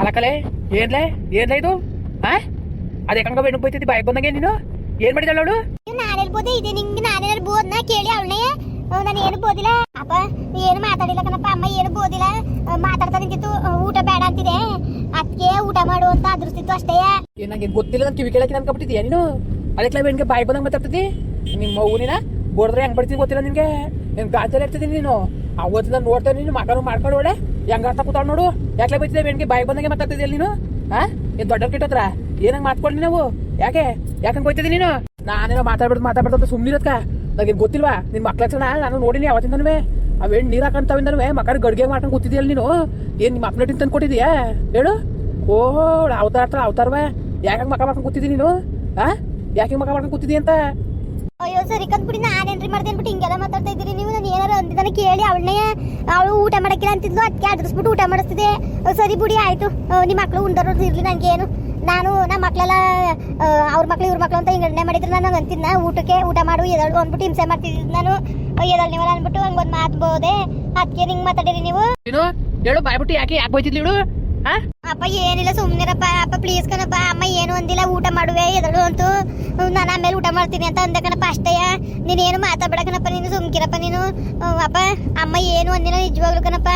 ಅಲಕಲೆ ಏನ್ಲೆ ಏನ್ಲೆ ಇದು? ಆ? ಅದೇ ಕಂಗ ಬೆಣ್ಣು ಬೈತಿದ್ದಿ ಬಾಯ್ ಬಂದಂಗೆ ನೀನು? ಏನ್ ಮಾಡಿದಳು ಅವಳು? ನಾನು ಹೇಳ್ಬೋದೇ ಇದೆ ನಿಂಗೆ ನಾನೇನಾರು ನಾ ಕೇಳಿ ಅವಳನ್ನೇ? ನಾನು ಏನು ಬೋದಿಲ್ಲ. ಅಪ್ಪ ಏನು ಮಾತಾಡಿಲ್ಲ ಕಣಪ್ಪ ಅಮ್ಮ ಏನು ಬೋದಿಲ್ಲ. ಮಾತಾಡ್ತಾ ನಿಂತಿತ್ತು. ಊಟ ಬೇಡ ಅಂತಿದೆ. ಅದಕ್ಕೆ ಊಟ ಮಾಡು ಅಂತ ಅದ್ರಸ್ತಿತ್ತು ಅಷ್ಟೇ. ಏನ್ ನಂಗೆ ಗೊತ್ತಿಲ್ಲ ನನ್ ಕಿವಿ ಕೇಳಕ್ಕೆ ಅನ್ಕೊಬಿಟ್ಟಿದ್ಯಾ ನೀನು? ಅದಕ್ಕೆ ಬೆಣ್ಣಿಗೆ ಬಾಯ್ ಬಂದಂಗೆ ಮಾತಾಡ್ತಿದ್ದಿ? ನಿಮ್ಮ ಮಗುನಿನ ಬೋರ್ಡ್ರೆ ಹೆಂಗ್ ಬಡ್ತೀನಿ ಗೊತ್ತಿಲ್ಲ ನಿನ್ಗೆ? ನೀನು ಗಾಜಲ್ಲಿ ಇರ್ತಿದ್ದೀನಿ ನೀನು. ಅವತ್ತಿನ ನೋಡ್ತಾ ನೀನು ಮಗನು ಮಾಡ್ಕೊಂಡು ಒಳ್ಳೆ ಹೆಂಗ ಅರ್ಥ ಕೂತಾವ್ ನೋಡು. ಯಾಕೆ ಬೈತಿದ್ದೆ ಬೆಣ್ಣಿಗೆ ಬಾಯಿ ಬಂದಂಗೆ ಮಾತಾಡ್ತಿದ್ಯಲ್ಲ ನೀನು? ಹಾ ಏನ್ ದೊಡ್ಡ ಕಿಟ್ಟತ್ರ ಏನಂಗ್ ಮಾತ್ಕೊಳ್ಳಿ ನಾವು? ಯಾಕೆ? ಯಾಕಂಗ್ ಬೈತಿದ್ದೆ ನೀನು? ನಾನೇನೋ ಮಾತಾಡ್ಬಿಡ್ದು ಮಾತಾಡ್ಬಿಡ್ದು ಸುಮ್ಮನಿರತ್ಕ ನನಗೆ ಗೊತ್ತಿಲ್ವಾ? ನಿನ್ ಮಕ್ಳ ಹತ್ರ ನಾನು ನೋಡಿನಿ ಅವತ್ತಿಂದನೂ ಅವೇನು ನೀರ್ ಹಾಕಂತವಿಂದನೂ ಮಕ್ಕಳ ಗಡ್ಗೆ ಮಾಡ್ಕೊಂಡು ಕೂತಿದ್ಯಲ್ಲ ನೀನು? ಏನ್ ನಿಮ್ಮ ಅಪ್ಲೇಟಿಂಗ್ ತಂದು ಕೊಟ್ಟಿದ್ಯಾ? ಹೇಳು. ಓಹೋ, ಅವತಾರ ಹತ್ರ ಅವತಾರವ. ಯಾಕೆ ಮಕ್ಕ ಮಾಡ್ಕೊಂಡು ಕೂತಿದ್ದೀನಿ ನೀನು? ಆ? ಯಾಕೆ ಮಕ್ಕ ಮಾಡ್ಕೊಂಡು ಕೂತಿದ್ದೀಯ ಅಂತ? ಅಯ್ಯೋ, ಸರಿ ಕಂದ್ಬಿಡಿ ನಾನೇನ್ರಿ ಮಾಡ್ದೆ ಅನ್ಬಿಟ್ಟು ಹಿಂಗೆಲ್ಲ ಮಾತಾಡ್ತಾ ಇದ್ದೀರಿ. ನೀವು ನಾನು ಏನಾರು ಅಂದಿದ್ದಾನೆ ಕೇಳಿ, ಅವಳನ್ನೇ, ಅವಳು ಊಟ ಮಾಡಕ್ಕಿಲ್ಲ ಅಂತಿದ್ಲು ಅದಕ್ಕೆ ಅದ್ರಸ್ಬಿಟ್ಟು ಊಟ ಮಾಡಿಸ್ತಿದೆ ಸರಿ ಬಿಡಿ, ಆಯ್ತು. ನಿಮ್ಮ ಮಕ್ಳು ಉಂಡರು ಇರಲಿ ನನಗೇನು ನಾನು ನಮ್ಮ ಮಕ್ಳೆಲ್ಲ ಅವ್ರ ಮಕ್ಳು, ಇವ್ರ ಮಕ್ಳು ಅಂತ ಹಿಂಗಣ್ಣೆ ಮಾಡಿದ್ರು ನಾನು ಅಂತಿದ್ನ. ಊಟಕ್ಕೆ ಊಟ ಮಾಡು ಎದಳು ಅಂದ್ಬಿಟ್ಟು ಹಿಂಸೆ ಮಾಡ್ತಿದ್ದೆ ನಾನು. ಎದಳು ನೀವಲ್ಲ ಅಂದ್ಬಿಟ್ಟು ಹಂಗೊಂದು ಮಾತು ಬೋದೆ. ಅದಕ್ಕೆ ನಿಂಗೆ ಮಾತಾಡಿರಿ ನೀವು. ಹೇಳು, ಬಾಯ್ಬಿಟ್ಟು ಯಾಕೆ ಯಾಕೆ ಬೈತಿದ್ಲು ಅಪ್ಪ ಏನಿಲ್ಲ ಸುಮ್ನಿರಪ್ಪ. ಅಪ್ಪ ಪ್ಲೀಸ್ ಕಣಪ್ಪ ಅಮ್ಮ ಏನು ಅಂದಿಲ್ಲ ಊಟ ಮಾಡುವೆ ಎದಳು ಅಂತೂ. ನಾನು ಆಮೇಲೆ ಊಟ ಮಾಡ್ತೀನಿ ಅಂತ ಅಂದೆ ಕಣಪ್ಪ ಅಷ್ಟೇ ನೀನೇನು ಮಾತಾಡ ಕಣಪ್ಪ ನೀನು ಸುಮ್ಕಿರಪ್ಪ ನೀನು. ಅಪ್ಪ ಅಮ್ಮ ಏನು ಅಂದಿಲ್ಲ ನಿಜವಾಗ್ಲು ಕಣಪ್ಪ.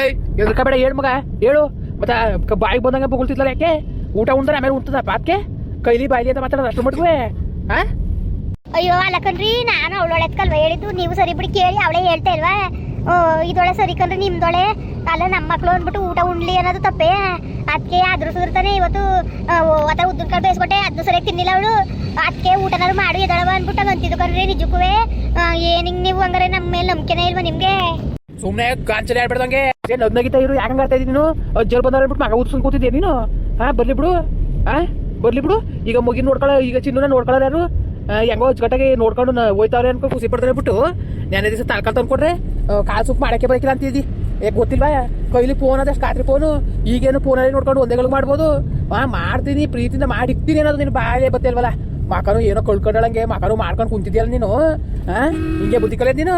ಏಯ್ ಎದ್ರಕಬೇಡ ಹೇಳು ಮಗ ಹೇಳು ಮತ್ತೆ ಬಾಯಿಗೆ ಬಂದಂಗೆ ಬಗುಳ್ತಿದ್ಲ ಯಾಕೆ? ಊಟ ಉಂಡ್ರೆ ಆಮೇಲೆ ಉಂಟದ ಪಾತ್ಕೆ? ಕೈಲಿ ಬಾಯಿಲಿ ಅಂತ ಮಾತಾಡೋದು ಅಷ್ಟು ಮಟ್ಗುವೆ. ಅಯ್ಯೋ ಅಲ್ಲ ಕಣ್ರಿ ನಾನು ಅವಳೊಳೆ ಎತ್ಕಲ್ವ ಹೇಳಿದ್ದು? ನೀವು ಸರಿ ಬಿಡಿ ಕೇಳಿ ಅವಳೇ ಹೇಳ್ತಾ ಇಲ್ವಾ? ಇದೊಳೆ ಸರಿ ಕಂದ್ರೆ ನಿಮ್ದೊಳೆ ಅಲ್ಲ ನಮ್ಮ ಮಕ್ಳು ಅಂದ್ಬಿಟ್ಟು ಊಟ ಉಣ್ಲಿ ಅನ್ನೋದು ತಪ್ಪೇ. ಅದಕ್ಕೆ ಅದ್ರ ಸುರ್ತಾನೆ ಇವತ್ತು ಅದ ಉದ್ದಿನ ಕಾಳು ಬೇಯಿಸ್ಕೊಟ್ಟೆ ಅದನ್ನು ಸರಿಯಾಗಿ ತಿನ್ನಿಲ್ಲ ಅವಳು. ಅದಕ್ಕೆ ಊಟನಾದ್ರು ಮಾಡಿ ಎದಳವ ಅಂದ್ಬಿಟ್ಟು ಹಂಗ್ ಅಂತಿದ್ದು ಕಣ್ರಿ ನಿಜಕ್ಕೂ ಏನಿಂಗ್ ನೀವು ಹಂಗಾರೆ ನಮ್ಮ ಮೇಲೆ ನಂಬಿಕೆನೇ ಇಲ್ವಾ ನಿಮ್ಗೆ? ಸುಮ್ಮನೆ ಗಾಂಚಲಿ ಆಡ್ಬಿಡ್ದಂಗೆ. ಏನ್ ನಗ್ನಗಿತ ಇರು ಯಾಕಂಗ ಆಡ್ತಾ ಇದ್ದೀನಿ ನೀನು? ಜರ್ ಬಂದಾರ ಅಂದ್ಬಿಟ್ಟು ಮಗ ಉತ್ಸ್ಕೊಂಡು ಕೂತಿದ್ದೆ ನೀನು? ಹಾ ಬರ್ಲಿ ಬಿಡು. ಹಾ ಬರ್ಲಿ ಬಿಡು. ಈಗ ಮುಗಿ ನೋಡ್ಕೊಳ್ಳೋ ಈಗ ಚಿನ್ನ ನೋಡ್ಕೊಳ್ಳೋರು ಯಾರು? ಹೆಂಗೋ ಅಚ್ಚುಕಟ್ಟಾಗಿ ನೋಡ್ಕೊಂಡು ಹೋಯ್ತಾವ್ರೆ ಅನ್ಕೊಂಡು ಖುಷಿ ಪಡ್ತಾರೆ ಬಿಟ್ಟು ನೆನೆ ದಿವಸ ತಳ್ಕಲ್ ತಂದ್ಕೊಡ್ರೆ ಕಾಲು ಸುಪ್ ಮಾಡಕ್ಕೆ ಬರಕಿಲ್ಲ ಅಂತಿದ್ದಿ. ಏ, ಗೊತ್ತಿಲ್ವಾ? ಕೈಲಿ ಫೋನ್ ಅದಷ್ಟು ಕಾತ್ರಿ ಫೋನು ಈಗೇನು ಫೋನಲ್ಲಿ ನೋಡ್ಕೊಂಡು ಒಂದೇ ಗಳಿಗೆ ಮಾಡ್ಬೋದು. ಆ, ಮಾಡ್ತೀನಿ, ಪ್ರೀತಿಯಿಂದ ಮಾಡಿಕ್ತೀನಿ ಅನ್ನೋದು ನೀನು ಬಾಯೇ ಬತ್ತಿಲ್ವಲ್ಲ? ಮಕನು ಏನೋ ಕಳ್ಕೊಂಡಳಂಗೆ, ಮಕನು ಮಾಡ್ಕೊಂಡು ಕುಂತಿದ್ಯಲ್ಲ ನೀನು? ಹಾ ಹಿಂಗೆ ಬುದ್ಧಿ ಕಲಿಯೋದ್ ನೀನು?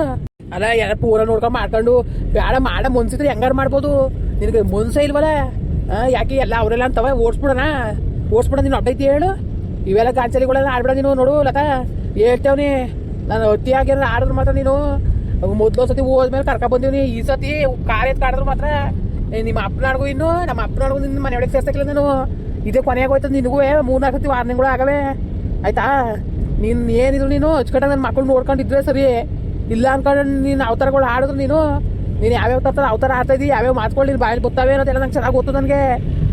ಅಲ್ಲ, ಯಾರು ಪೂರ ನೋಡ್ಕೊಂಡು ಮಾಡ್ಕೊಂಡು ಬೇಡ ಮಾಡ ಮುನ್ಸಿದ್ರೆ ಹೆಂಗಾರು ಮಾಡ್ಬೋದು? ನಿನಗೆ ಮುನ್ಸೆ ಇಲ್ವಲ್ಲ? ಯಾಕೆ ಎಲ್ಲ ಅವರೆಲ್ಲ ಅಂತವ? ಓಡಿಸ್ಬಿಡೋಣ. ಓಡಿಸ್ಬಿಡ ನೀನು ಅಡ್ಡೈತಿ ಹೇಳು. ಇವೆಲ್ಲ ಗಾಂಚಲಿಗಳೆಲ್ಲ ಆಡ್ಬೇಡ ನೀನು, ನೋಡು ಲತಾ. ಹೇಳ್ತೇವ್ನಿ. ನಾನು ಅತಿಯಾಗಿ ಏನಾರು ಆಡಿದ್ರು ಮಾತ್ರ ನೀನು. ಮೊದ್ಲು ಸತಿ ಹೋದ್ಮೇಲೆ ಕರ್ಕ ಬಂದೀವಿ ಈ ಸತಿ ಕಾರ್ ಎತ್ ಕಾಡಿದ್ರು ಮಾತ್ರ ನಿಮ್ಮ ನಿಮ್ಮ ಅಪ್ಪನಾಡ್ಗು ಇನ್ನು ನಮ್ಮ ಅಪ್ಪನಾಡ್ಗು ನಿನ್ನ ಮನೆ ಒಳಗೆ ಸೇರ್ಸಕ್ಕಿಲ್ಲ ನಾನು ಇದೇ ಕೊನೆಯಾಗ ಹೋಯ್ತದ ನಿನಗೂ ಮೂರ್ನಾಲ್ಕು ಸತಿ ವಾರ್ನಿಂಗ್ಗಳು ಆಗವೆ ಆಯ್ತಾ ನಿನ್ನ ಏನಿದ್ರು ನೀನು ಅಚ್ಚುಕಟ್ಟ ನನ್ನ ಮಕ್ಕಳು ನೋಡ್ಕೊಂಡಿದ್ರೆ ಸರಿ ಇಲ್ಲ ಅನ್ಕೊಂಡು ನೀನು ಅವತಾರಗಳು ಆಡಿದ್ರು ನೀನು ನೀನು ಯಾವ್ಯಾವ ತರ ಅವತಾರ ಆಡ್ತಾ ಇದ್ದೀವಿ ಯಾವ್ಯಾವ ಮಾತ್ಕೊಳ್ಳಿ ನೀನು ಬಾಯಲ್ಲಿ ಗೊತ್ತಾವೆ ಅನ್ನೋದೆಲ್ಲ ನಂಗೆ ಚೆನ್ನಾಗಿ ಗೊತ್ತು ನನಗೆ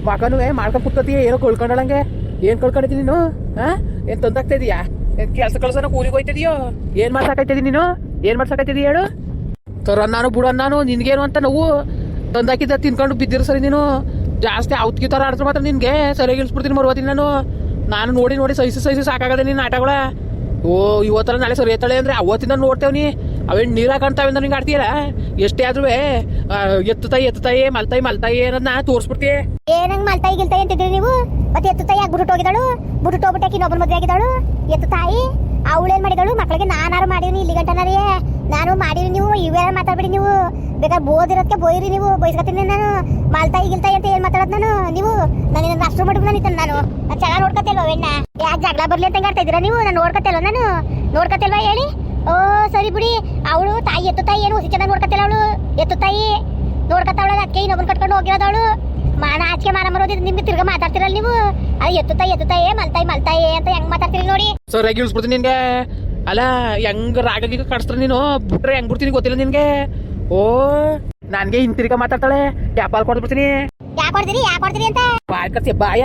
ಮಗನೂ ಮಾಡ್ಕೊಂಡು ಕುತ್ತತಿ ಏನೋ ಕಳ್ಕೊಂಡಳಂಗೆ ಏನು ಕಳ್ಕೊಂಡಿದ್ದೀನಿ ನೀನು ಹಾ ಏನು ತಂದಾಗ್ತಾ ಇದೀಯಾ ಏನು ಕೆಲಸ ಕಳ್ಸೋಣ ಕೂಲಿಗೆ ಹೋಯ್ತಿದೀಯೋ ಏನು ಮಾಡ್ಸಕೈತಿದಿ ನೀನು ಏನು ಮಾಡ್ಸಕತ್ತಿದಿ ಹೇಳು? ತರನ್ನಾನು ನಾನು ಬುಡ ನಾನು ನಿನ್ಗೇನು ಅಂತ ನೋವು? ತಂದಾಕಿದ್ದ ತಿನ್ಕೊಂಡು ಬಿದ್ದಿರ ಸರಿ ನೀನು? ಜಾಸ್ತಿ ಔತ್ಗಿ ಥರ ಆಡ್ತಾರೆ ಮಾತ್ರ ನಿನ್ಗೆ, ಸರಿಯಾಗಿ ಇಳಿಸ್ಬಿಡ್ತೀನಿ ಮರುವತ್ತೀನಿ ನಾನು. ನಾನು ನೋಡಿ ನೋಡಿ ಸಹಿಸಿ ಸಹಿಸಿ ಸಾಕಾಗದೆ ನೀನು ಆಟಗಳ. ಓ ಇವತ್ತರ ನಾಳೆ ಸರಿ ಎತ್ತಳೆ ಅಂದ್ರೆ ಅವತ್ತಿಂದ ನೋಡ್ತೇವ್ನಿ ಅವೇನು ನೀರು ಹಾಕಂತಾವೆ ನಿಂಗೆ ಆಡ್ತೀಯಲ್ಲ? ಎಷ್ಟೇ ಆದ್ರೂ ಎತ್ತು ತಾಯಿ ಎತ್ತು ತಾಯಿ ಮಲ್ತಾಯಿ ಮಲ್ತಾಯಿ ಅನ್ನೋದನ್ನ ತೋರಿಸ್ಬಿಡ್ತೀಯ? ಏನಂಗ್ ಮಲ್ತಾಯಿ, ಗಿಲ್ತಾಯಿ ಅಂತಿದ್ರಿ ನೀವು? ಮತ್ತೆ ಎತ್ತು ತಾಯಿ ಆಗ್ಬಿಟ್ಟು ಹೋಗಿದ್ದಾಳು? ಬಿಟ್ಟು ಹೋಗ್ಬಿಟ್ಟಾಕಿ ಇನ್ನೊಬ್ಬನ ಮದುವೆ ಆಗಿದ್ದಾಳು? ಎತ್ತು ತಾಯಿ ಅವಳೇನ್ ಮಾಡಿದಳು? ಮಕ್ಕಳಿಗೆ ನಾನಾರು ಮಾಡಿವ್ನಿ, ಇಲ್ಲಿ ಗಂಟನಾರೇ ನಾನು ಮಾಡಿರಿ ನೀವು ಇವೆಲ್ಲ ಮಾತಾಡ್ಬಿಡಿ ನೀವು. ಬೇಕಾದ್ರೆ ಬೋದಿರೋದಕ್ಕೆ ಬೋಯಿರಿ ನೀವು. ಬಯಸ್ಕೊತೀನಿ ನಾನು. ಮಾಲ್ತಾಯಿ ಗಿಲ್ತಾಯಿ ಅಂತ ಏನು ಮಾತಾಡೋದು ನಾನು? ನೀವು? ನಾನು ಅಷ್ಟು ಮಾಡಿ ನಾನು ನಾನು. ನಾನು ಚೆನ್ನಾಗಿ ನೋಡ್ಕೊತಿಲ್ವ ಯಾಕೆ ಜಗಳ ಬರ್ಲಿ ಅಂತ ಆಡ್ತಾ ಇದ್ದೀರಾ ನೀವು? ನಾನು ನೋಡ್ಕೊತಿಲ್ವ ನಾನು? ನೋಡ್ಕೊತಿಲ್ವಾ ಹೇಳಿ? ಓ, ಸರಿ ಬಿಡಿ. ಅವಳು ತಾಯಿ, ಎತ್ತು ತಾಯಿ ಏನು? ಹುಸಿ ಚೆನ್ನಾಗಿ ನೋಡ್ಕೊತಿಲ್ಲ ಅವಳು. ಎತ್ತು ತಾಯಿ. ನೋಡ್ಕೊತಾವಳ ಅದಕ್ಕೆ ಇನ್ನೊಬ್ಬನ್ ಕಟ್ಕೊಂಡು ಹೋಗಿರೋದವಳು ಮಾನ ಆಚೆ ಮಾನ ಮರೋದಿದ್ ನಿಮ್ಗೆ ತಿರ್ಗ ಅದು ಎತ್ತುತ್ತಾಯಿ ಏ ಮಲ್ತಾಯಿ ಮಲ್ತಾಯಿ ಅಂತ ಹೆಂಗ್ ಮಾತಾಡ್ತೀರಿ ನೋಡಿ. ಸರಿಯಾಗಿ ಇಳಿಸ್ಬಿಡ್ತೀನಿ ನಿನ್ಗೆ. ಅಲ್ಲ ಹೆಂಗ್ ರಾಗ ಗೀಗ ಕಡಿಸ್ತಾರೆ ನೀನು? ಬಿಟ್ರೆ ಹೆಂಗ್ ಬಿಡ್ತೀನಿ ಗೊತ್ತಿಲ್ಲ ನಿನ್ಗೆ. ಓ ನನ್ಗೆ ಹಿಂತಿರ್ಗ ಮಾತಾಡ್ತಾಳೆ. ಟ್ಯಾಪಾಲ್ ಕೊಡ್ಬಿಡ್ತೀನಿ ಯಾಕೆ ಹೊಡ್ದಿರಿ ಯಾಕೆ ಹೊಡ್ದಿರಿ ಅಂತ? ಬಾಯ್ ಕರ್ಸಿ ಬಾಯ.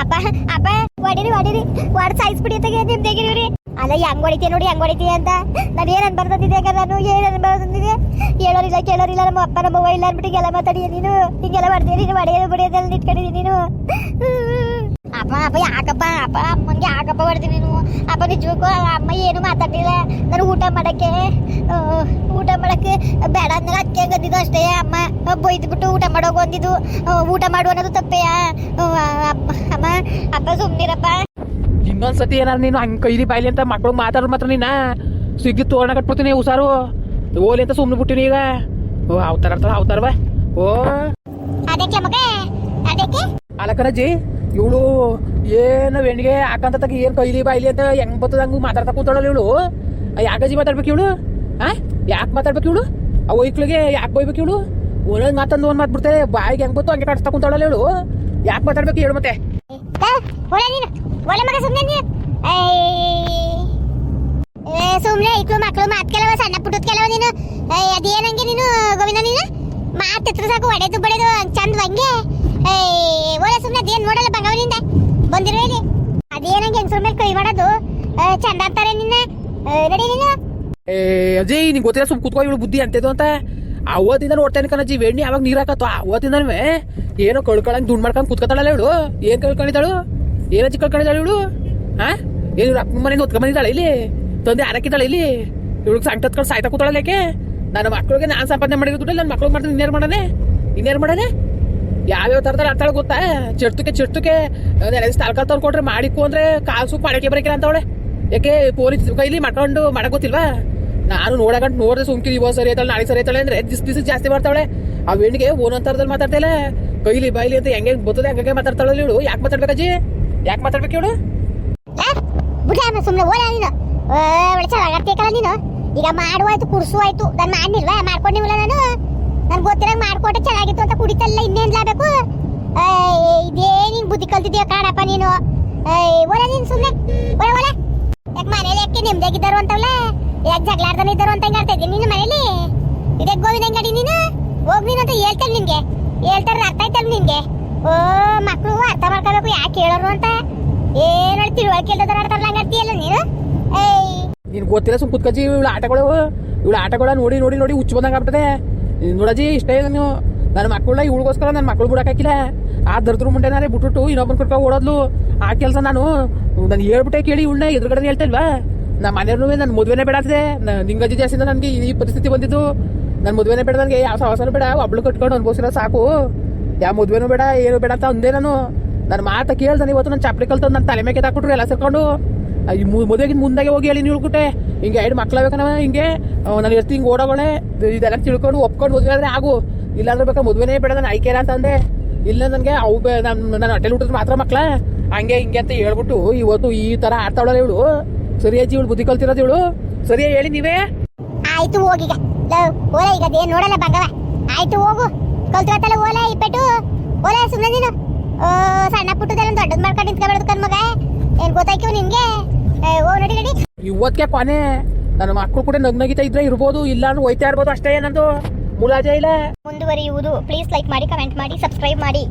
ಅಪ್ಪ ಅಪ್ಪ ಹೊಡಿರಿ ಹೊಡಿರಿ. ಹೊಡ್ ಸಾಯಿಸ್ಬಿಡಿ ಅಂತ ನಿಮ್ ತೆಗಿರಿ ಅಲ್ಲ ಹೆಂಗ್ ಹೊಡಿತೀಯ ನೋಡಿ ಹೆಂಗ್ ಹೊಡಿತೀಯ ಅಂತ. ನಾನು ಏನ್ ಅನ್ಬಾರ್ದಿದ್ದೆ ನಾನು? ಏನ್ ಅನ್ಬಾರ್ದಿದ್ದೆ ಹೇಳೋರಿಲ್ಲ ಕೇಳೋರಿಲ್ಲ ನಮ್ಮ ಅಪ್ಪ ನಮ್ಮ ಇಲ್ಲ ಅನ್ಬಿಟ್ಟು ಎಲ್ಲ ಮಾತಾಡಿಯ ನೀನು? ಹಿಂಗೆಲ್ಲ ಮಾಡ್ತೀಯ ನೀನು? ಹೊಡೆಯೋದು ಬಡಿಯೋದೆಲ್ಲ ನಿಟ್ಕೊಂಡಿದ್ದೀನಿ ನೀನು? ಅಪ್ಪ ಯಾಕಪ್ಪ ಅಪ್ಪ ಅಮ್ಮನಿಗೆ ಯಾಕಪ್ಪ ಹೊಡ್ತೀನಿ ನೀನು? ಅಪ್ಪ ನಿಜಕ್ಕೂ ಅಮ್ಮ ಏನು ಮಾತಾಡಲಿಲ್ಲ. ನಾನು ಊಟ ಮಾಡಕ್ಕೆ ಊಟ ಮಾಡಕ್ಕೆ ಬೇಡ ಅಂದ್ರೆ ಅದಕ್ಕೆ ಗದ್ದಿದ್ದು ಅಷ್ಟೇ ಅಮ್ಮ. ಬೈದ್ಬಿಟ್ಟು ಊಟ ಮಾಡೋಕೆ ಬಂದಿದ್ದು. ಊಟ ಮಾಡು ಅನ್ನೋದು ತಪ್ಪೆಯ? ಅಮ್ಮ ಅಪ್ಪ ಸುಮ್ನಿರಪ್ಪ. ಇನ್ನೊಂದ್ಸತಿ ಏನಾರು ನೀನು ಹಂಗೆ ಕೈಲಿ ಬಾಯ್ಲಿ ಅಂತ ಮಕ್ಕಳು ಮಾತಾಡೋ ಮಾತ್ರ ನೀನ? ಸ್ವಿಗ್ಗಿ ತೋರಣ ಕಟ್ಬಿಡ್ತೀನಿ ಹುಷಾರು. ಓಲಿ ಅಂತ ಸುಮ್ಮನೆ ಬಿಟ್ಟಿನಿ ಈಗ. ಓ ಅವತಾರ ಬಾ. ಓ. ಅದಕ್ಕೆ ಮಗ ಅದಕ್ಕೆ? ಅಲ್ಲ ಕಣಜ್ಜಿ ಇವಳು ಏನು ಹಾಕಂತ ತಗ ಏನು ಕೈಲಿ ಬಾಯ್ಲಿ ಅಂತ ಹೆಂಗ್ ಬರ್ತದ ಅಂಗು ಮಾತಾಡ್ತಾ ಕೂತಾಳಲ್ಲ ಇವಳು? ಯಾಕಜಿ ಮಾತಾಡ್ಬೇಕು ಇವಳು? ಹಾಂ ಯಾಕೆ ಮಾತಾಡ್ಬೇಕು ಇವಳು? ಆ ವೈಕ್ಳಿಗೆ ಯಾಕೆ ಬೈಬೇಕು ಇವಳು? ಒಂದೊಂದು ಮಾತಂದು ಒಂದು ಮಾತು ಬಿಡ್ತಾರೆ ಬಾಯಿಗೆ ಹೆಂಗ್ ಬತ್ತು ಹಂಗೆ ಕಾಡಿಸ್ತಾ ಕೂತಾಳಲ್ಲ ಇವಳು. ಯಾಕೆ ಮಾತಾಡ್ಬೇಕು ಹೇಳು ಮತ್ತೆ. ಸುಮ್ಮನೆ ಇಕ್ಕಳು ಮಕ್ಕಳು ಮಾತು ಕೆಲವ ಸಣ್ಣ ಪುಟ್ಟದ ಕೆಲವ ನೀನು. ಅದೇನಂಗೆ ನೀನು, ಗೋವಿಂದ ನೀನು? ಮಾತು ಸಾಕು ಒಡೆದು ಬಡೆದು ಚಂದ ಹಂಗೆ. ಸುಮ್ಮನೆ ಅದೇನು ನೋಡಲ್ಲ ಬಂಗವನಿಂದ ಬಂದಿರೋ ಇಲ್ಲಿ. ಅದೇನಂಗೆ ಹೆಂಗಸರ ಮೇಲೆ ಕೈ ಮಾಡೋದು. ಚಂದ ಅಂತಾರೆ ನಿನ್ನ. ನಡಿ ನೀನು. ಏ, ಅಜಯ್, ನಿಂಗೆ ಗೊತ್ತಿಲ್ಲ ಸುಮ್ ಕೂತ್ಕೋ ಇವಳು ಬುದ್ಧಿ ಅಂತಿದ್ದು ಅಂತ? ಅವತ್ತಿಂದ ನೋಡ್ತೇನೆ ಕಣಜ್ಜಿ ಎಣ್ಣೆ ಅವಾಗ ನೀರ್ ಹಾಕತ್ತು ಅವತ್ತಿಂದನೂ ಏನೋ ಕಳ್ಕೊಳಂಗ್ ದುಡ್ಡು ಮಾಡ್ಕೊಂಡು ಕುತ್ಕೊತಾಳಲ್ಲ ಇವಳು? ಏನ್ ಕಳ್ಕೊಂಡಿದ್ದಾಳು? ಏನಜ್ಜಿ ಕಳ್ಕೊಂಡಿದ್ದಾಳು ಇವಳು? ಹಾ ಏನು ಅಪ್ಪನ ಮನೆಯಿಂದ ಹೊತ್ಕೊಂಡ್ ಬಂದಿದ್ದಾಳೆ ಇಲ್ಲಿ? ತಂದೆ ಹಾಕಿದ್ದಾಳೆ ಇಲ್ಲಿ? ಇವಳಿಗೆ ಸಂಕಟ ಕಳ್ಸಿ ಸಾಯ್ತಾ ಕೂತಾಳಲ್ಲ ಯಾಕೆ? ನನ್ನ ಮಕ್ಕಳಿಗೆ ನಾನು ಸಂಪಾದನೆ ಮಾಡಿರೋ ದುಡ್ಡು ನನ್ನ ಮಕ್ಳಿಗೆ ಮಾಡ್ತೀನಿ, ಇನ್ನೇನು ಮಾಡನೆ ಇನ್ನೇನು ಮಾಡನೆ ಯಾವ್ಯಾವ ಥರದಲ್ಲಿ ಆಡ್ತಾಳೆ ಗೊತ್ತಾ? ಚಿರ್ತುಕೆ ಚಿರ್ತುಕೆ ತಂದು ಕೊಟ್ರೆ ಮಾಡಿಕ್ಕು ಅಂದ್ರೆ ಕಾಸು ಪಾಡಕ್ಕೆ ಬರಕಿಲ್ಲ ಅಂತವಳೆ ಯಾಕೆ ಪೊಲೀಸ್ ಕೈಲಿ ಮಾಡ್ಕೊಂಡು ಮಾಡಕ್ ಗೊತ್ತಿಲ್ವಾ? ನಾನು ನೋಡಕಂಡು ನೋಡಿದ್ರೆ ಸುಮ್ಕಿ ಇವ ಸರಿ ಐತಲ್ಲ ನಾಳೆ ಸರಿ ಐತಾಳೆ ಅಂದ್ರೆ ದಿಸ್ ದಿಸ್ ಜಾಸ್ತಿ ಮಾಡ್ತಾವಳೆ. ಆ ಹೆಣ್ಣಿಗೆ ಒಂದೊಂದ್ ಥರದಲ್ಲಿ ಮಾತಾಡ್ತಾಯಿಲ್ಲ ಕೈಲಿ ಬೈಲಿ ಅಂತ ಹೆಂಗೆ ಬರ್ತದೆ ಹಂಗೆ ಮಾತಾಡ್ತಾಳೆ ಇವಳು. ಯಾಕೆ ಮಾತಾಡ್ಬೇಕಜ್ಜಿ ಯಾಕೆ ಮಾತಾಡ್ಬೇಕು ಇವಳು? ಸುಮ್ಮನೆ ಓಡ ನೀನು. ನೀನು. ಈಗ ಮಾಡುವಾಯ್ತು ಕುರ್ಸು ಆಯ್ತು ನಾನು ಮಾಡಿಲ್ವಾ ಮಾಡ್ಕೊಂಡಿವಲ್ಲ ನಾನು? ನನ್ಗೆ ಗೊತ್ತಿರ ಮಾಡ್ಕೊಟ್ಟೆ ಚೆನ್ನಾಗಿತ್ತು ಅಂತ ಕುಡಿತಲ್ಲ, ಇನ್ನೇನ್ ಲಾಬೇಕು ಇದೇ ನೀನ್ ಬುದ್ಧಿ ಕಲ್ತಿದ್ಯಾ ಕಾಣಪ್ಪ ನೀನು? ಓಲ ನೀನು ಸುಮ್ಮನೆ ಓಲ ಓಲ ಯಾಕೆ ಮನೇಲಿ ಯಾಕೆ ನೆಮ್ಮದಿಯಾಗಿದ್ದಾರು ಅಂತವಲ್ಲ ಯಾಕೆ ಜಗಳಾಡ್ದಾನೆ ಇದ್ದಾರು ಅಂತ ಹಿಂಗೆ ಆಡ್ತಾ ಇದ್ದೀನಿ ನೀನು ಮನೇಲಿ? ಇದೇ ಗೋವಿನ ಅಂಗಡಿ ನೀನು? ಹೋಗ್ ನೀನು ಅಂತ ಹೇಳ್ತೇನೆ ನಿನ್ಗೆ. ಹೇಳ್ತಾರೆ ಅರ್ಥ ಆಯ್ತಲ್ಲ ನಿನ್ಗೆ? ಓ ಮಕ್ಕಳು ಅರ್ಥ ಮಾಡ್ಕೋಬೇಕು, ಯಾಕೆ ಹೇಳೋರು ಅಂತ? ಏನು ತಿಳುವಳಿಕೆ ಇಲ್ಲದ ಆಡ್ತಾರಲ್ಲ ಹಂಗಂತೀಯಲ್ಲ ನೀನು? ಏಯ್. ನಿನ್ ಗೊತ್ತಿಲ್ಲ ಸುಮ್ ಕುತ್ಕಜಿ ಇವಳು ಆಟಗಳು, ಇವಳು ಆಟಗಳ ನೋಡಿ ನೋಡಿ ನೋಡಿ ಹುಚ್ಚು ಬಂದಂಗೆ ಆಗ್ಬಿಟ್ಟದೆ. ನೋಡಜ್ಜಿ, ಇಷ್ಟೇ ನೀವು. ನನ್ನ ಮಕ್ಕಳ ಇವಳಿಗೋಸ್ಕರ ನನ್ನ ಮಕ್ಕಳು ಬಿಡಕ್ಕಾಕಿಲ್ಲ ಆ ದರ್ದ್ರ ಮುಂಡೆನಾರೆ ಬಿಟ್ಬಿಟ್ಟು ಇನ್ನೊಬ್ಬನ ಕರ್ಕೊಂಡು ಓಡೋದ್ಲು. ಆ ಕೆಲಸ ನಾನು. ನಾನು ಹೇಳ್ಬಿಟ್ಟೆ ಕೇಳಿ ಇವಳನ್ನ ಎದುರುಗಡೆ ಹೇಳ್ತಾ ನಮ್ಮ ಮನೆಯವ್ರು ನನ್ನ ಮದುವೆನೇ ಬೇಡಾತಿದೆ ನಿಂಗ ನಿಂಗಜ್ಜಿ ಜಾಸ್ತಿಯಿಂದ ನನಗೆ ಈ ಪರಿಸ್ಥಿತಿ ಬಂದಿದ್ದು. ನನ್ನ ಮದುವೆನೇ ಬೇಡ ನನಗೆ. ಯಾವ ಸಹವಾಸನೂ ಬೇಡ. ಒಬ್ಳು ಕಟ್ಕೊಂಡು ಅನ್ಭವಿಸಿರೋ ಸಾಕು. ಯಾವ ಮದುವೆನೂ ಬೇಡ, ಏನು ಬೇಡ ಅಂತ ಅಂದೆ ನಾನು. ನನ್ನ ಮಾತ ಕೇಳ್ದೆ ಇವತ್ತು ನನ್ನ ಚಾಪ್ಲಿ ಕಲ್ತು ನನ್ನ ತಲೆ ಮೇಲೆ ಹಾಕ್ಬಿಟ್ರು ಎಲ್ಲ ಸೇರ್ಕೊಂಡು. ಮದುವೆಗಿನ ಮುಂದಾಗೆ ಹೋಗಿ ಹೇಳಿ ಹೇಳ್ಬಿಟ್ಟೆ ಹಿಂಗೆ ಎರಡು ಮಕ್ಳಬೇಕನವ ಹಿಂಗೆ. ನಾನು ಎಷ್ಟು ಹಿಂಗೆ ಓಡೋಗಳೆ ಇದೆಲ್ಲ ತಿಳ್ಕೊಂಡು ಒಪ್ಕೊಂಡು ಮದುವೆ ಆದರೆ ಆಗು. ಇಲ್ಲಾಂದ್ರೆ ಬೇಕಾ ಮದುವೆನೇ ಬೇಡ, ನಾನು ಆಯ್ಕೆ ಅಂತ ಅಂದೆ ಇಲ್ಲ ನನಗೆ ಅವು ನಾನು ನಾನು ಅಟೆಲ್ ಹುಟ್ಟಿದ್ರೆ ಮಾತ್ರ ಮಕ್ಳ. ಹಂಗೆ ಹಿಂಗೆ ಅಂತ ಹೇಳ್ಬಿಟ್ಟು ಇವತ್ತು ಈ ಥರ ಆಡ್ತಾವಳಲ್ಲ ಇವಳು. ಸರಿ ಅಜ್ಜಿ ಇವಳು ಬುದ್ಧಿ ಕಲ್ತಿರೋದು ಇವಳು. ಸರಿ ಹೇಳಿ ನೀವೇ. ಆಯ್ತು ಹೋಗೀಗ ಓಲೆ ಈಗ ಅದೇನು ನೋಡಲ್ಲ ಭಾಗವ. ಆಯ್ತು ಹೋಗು. ಕಲ್ತಿರತ್ತಲ್ಲ ಓಲೆ ಇಪ್ಪೆಟ್ಟು ಓಲೆ ಸುಮ್ಮನೆ ನೀನು. ಸಣ್ಣ ಪುಟ್ಟದೆಲ್ಲ ದೊಡ್ಡದ್ ಮಾಡ್ಕೊಂಡು ನಿಂತ್ಕೊಬೇಡ ಕಣ್ ಮಗ ಏನ್ ಗೊತ್ತಾಯ್ತು ನಿನ್ಗೆ ಏ, ಓ ನಡಿ ನಡಿ. ಇವತ್ತಿಗೆ ಕೊನೆ. ನನ್ನ ಮಕ್ಕಳು ಕೂಡ ನಗ್ ನಗಿತಾ ಇದ್ರೆ ಇರ್ಬೋದು ಇಲ್ಲ ಅಂದ್ರೆ ಹೋಯ್ತಾ ಇರ್ಬೋದು ಅಷ್ಟೇ ನಂದು. ಮುಲಾಜ ಇಲ್ಲ. ಮುಂದುವರಿಯುವುದು. ಪ್ಲೀಸ್ ಲೈಕ್ ಮಾಡಿ ಕಮೆಂಟ್ ಮಾಡಿ ಸಬ್ಸ್ಕ್ರೈಬ್ ಮಾಡಿ.